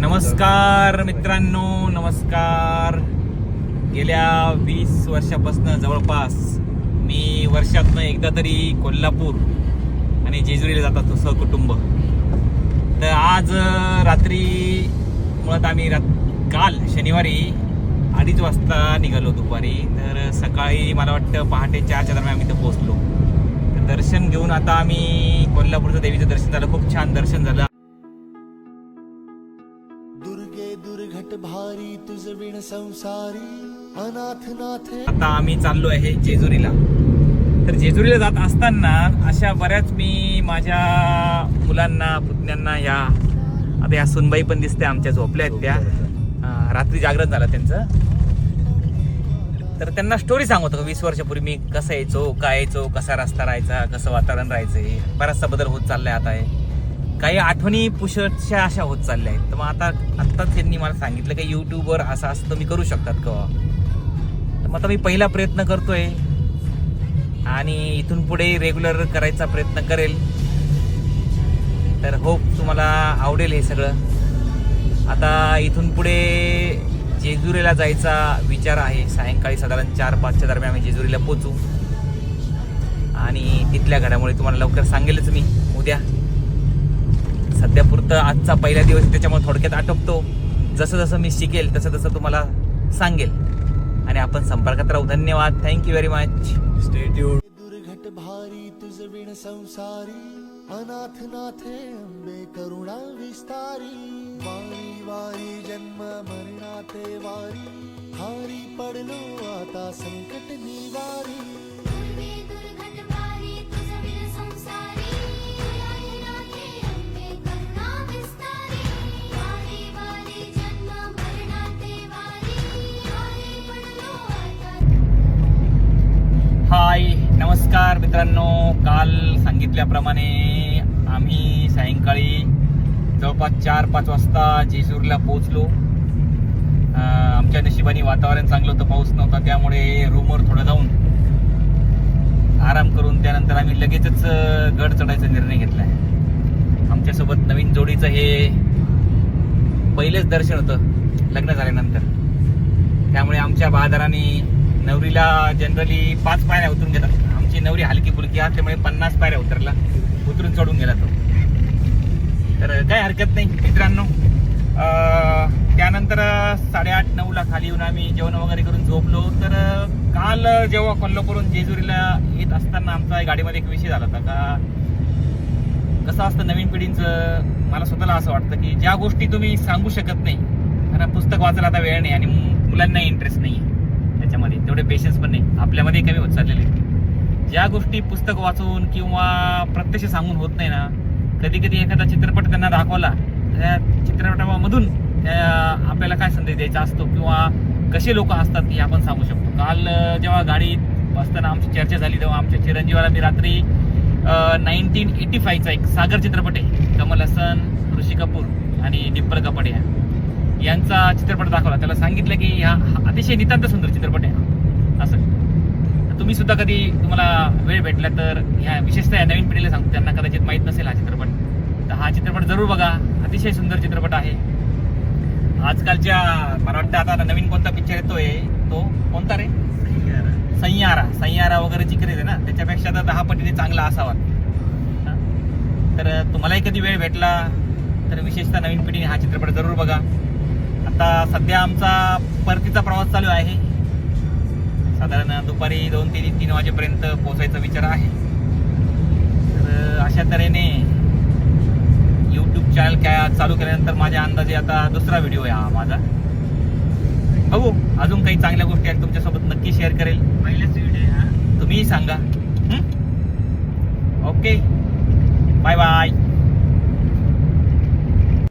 नमस्कार मित्रांनो नमस्कार. गेल्या वीस वर्षापासून जवळपास मी वर्षातनं एकदा तरी कोल्हापूर आणि जेजुरीला जात असतो सहकुटुंब. तर आज रात्री मुळात आम्ही रात काल शनिवारी अडीच वाजता निघालो दुपारी. तर सकाळी मला वाटतं पहाटे चारच्या दरम्यान आम्ही इथं पोहोचलो. तर दर्शन घेऊन आता आम्ही कोल्हापूरचं देवीचं दर्शन झालं. खूप छान दर्शन झालं. भारी तुझ विण संसारी अनाथ नाथे आता आम्ही चाललो आहे जेजुरीला. तर जेजुरीला जात असताना अशा बऱ्याच मी माझ्या मुलांना पुतण्यांना या आता या सुनबाई पण दिसते आमच्या झोपल्या आहेत त्या. रात्री जागरण झालं त्यांचं. तर त्यांना स्टोरी सांगतो का वीस वर्षापूर्वी मी कसं यायचो काय यायचो कसा रस्ता राहायचा कसं वातावरण राहायचं बराचसा बदल होत चाललाय आता आहे काही आठवणी पुषटशा अशा होत चालल्या आहेत. तर मग आता आत्ताच त्यांनी मला सांगितलं की युट्यूबवर असं असं तुम्ही करू शकतात का? तर मग आता मी पहिला प्रयत्न करतोय आणि इथून पुढे रेग्युलर करायचा प्रयत्न करेल. तर होप तुम्हाला आवडेल हे सगळं. आता इथून पुढे जेजुरीला जायचा विचार आहे. सायंकाळी साधारण चार पाचच्या दरम्यान आम्ही जेजुरीला पोचू आणि तिथल्या घडामुळे तुम्हाला लवकर सांगेलच मी. उद्या. सध्या पुरतं आजचा पहिला दिवस आहे, त्याच्यामुळे थोडक्यात आटोपतो. जसं जसं मी शिकेल तसं तसं तुम्हाला सांगेल. आणि आपण संपर्कात राहू. धन्यवाद. थँक्यू व्हेरी मच दुर्घट भारी तुझ विण संसारी अनाथ नाथे अंबे करुणा विस्तारी. वारी वारी जन्म मरणाते वारी. हारी पडलो आता संकट निवारी. नमस्कार मित्रांनो काल सांगितल्याप्रमाणे आम्ही सायंकाळी जवळपास चार पाच वाजता जेजूरला पोहोचलो. आमच्या नशिबाने वातावरण चांगलं होतं पाऊस नव्हता त्यामुळे रूमवर थोडं जाऊन आराम करून त्यानंतर आम्ही लगेचच गड चढायचा निर्णय घेतला आमच्यासोबत नवीन जोडीचं हे पहिलेच दर्शन होतं लग्न झाल्यानंतर. त्यामुळे आमच्या बहादराने नवरीला जनरली पाच पायऱ्या उतरून घेतात त्याची नवरी हलकी फुलकी असल्यामुळे पन्नास पायऱ्या उतरला उतरून चढून गेला तो. तर काय हरकत नाही मित्रांनो. अं, त्यानंतर साडेआठ नऊला खाली येऊन आम्ही जेवण वगैरे करून झोपलो. तर काल जेव्हा कोल्हापूरहून जेजुरीला येत असताना आमचा गाडीमध्ये एक विषय झाला होता. का कसं असतं नवीन पिढींचं मला स्वतःला असं वाटतं की ज्या गोष्टी तुम्ही सांगू शकत नाही कारण पुस्तक वाचायला आता वेळ नाही आणि मुलांना इंटरेस्ट नाही त्याच्यामध्ये तेवढे पेशन्स पण नाही. आपल्यामध्ये कमी होत चाललेले ज्या गोष्टी पुस्तक वाचून किंवा प्रत्यक्ष सांगून होत नाही ना कधी कधी एखादा चित्रपट त्यांना दाखवला त्या चित्रपटामधून आपल्याला काय संदेश द्यायचा असतो किंवा कसे लोक असतात हे आपण सांगू शकतो. काल जेव्हा गाडीत बसताना आमची चर्चा झाली तेव्हा आमच्या चिरंजीवाला मी रात्री नाईन्टीन एटी फाईव्हचा एक सागर चित्रपट आहे कमल हसन ऋषी कपूर आणि डिंपल कपाडिया यांचा चित्रपट दाखवला. त्याला सांगितलं की हा अतिशय नितांत सुंदर चित्रपट आहे असं. तुम्ही सुद्धा कधी तुम्हाला वेळ भेटला तर ह्या विशेषतः या नवीन पिढीला सांगतो त्यांना कदाचित माहीत नसेल हा चित्रपट. तर हा चित्रपट जरूर बघा. अतिशय सुंदर चित्रपट आहे. आजकालच्या मला वाटतं आता नवीन कोणता पिक्चर येतोय? तो कोणता रे? सय्यारा सय्यारा वगैरेची क्रेज आहे ना? त्याच्यापेक्षा तर दहा पटीने चांगला असावा? तर तुम्हालाही कधी वेळ भेटला तर विशेषतः नवीन पिढीने हा चित्रपट जरूर बघा. आता सध्या आमचा परतीचा प्रवास चालू आहे. साधारण दुपारी दोन तीन तीन वाजेपर्यंत पोहोचायचा विचार आहे. तर अशा तऱ्हेने यूट्यूब चॅनल काय चालू केल्यानंतर माझ्या अंदाजे आता दुसरा व्हिडिओ आहे हा माझा. बघू अजून काही चांगल्या गोष्टी आहेत तुमच्यासोबत नक्की शेअर करेल. पहिलेच व्हिडिओ तुम्हीही सांगा. Okay bye bye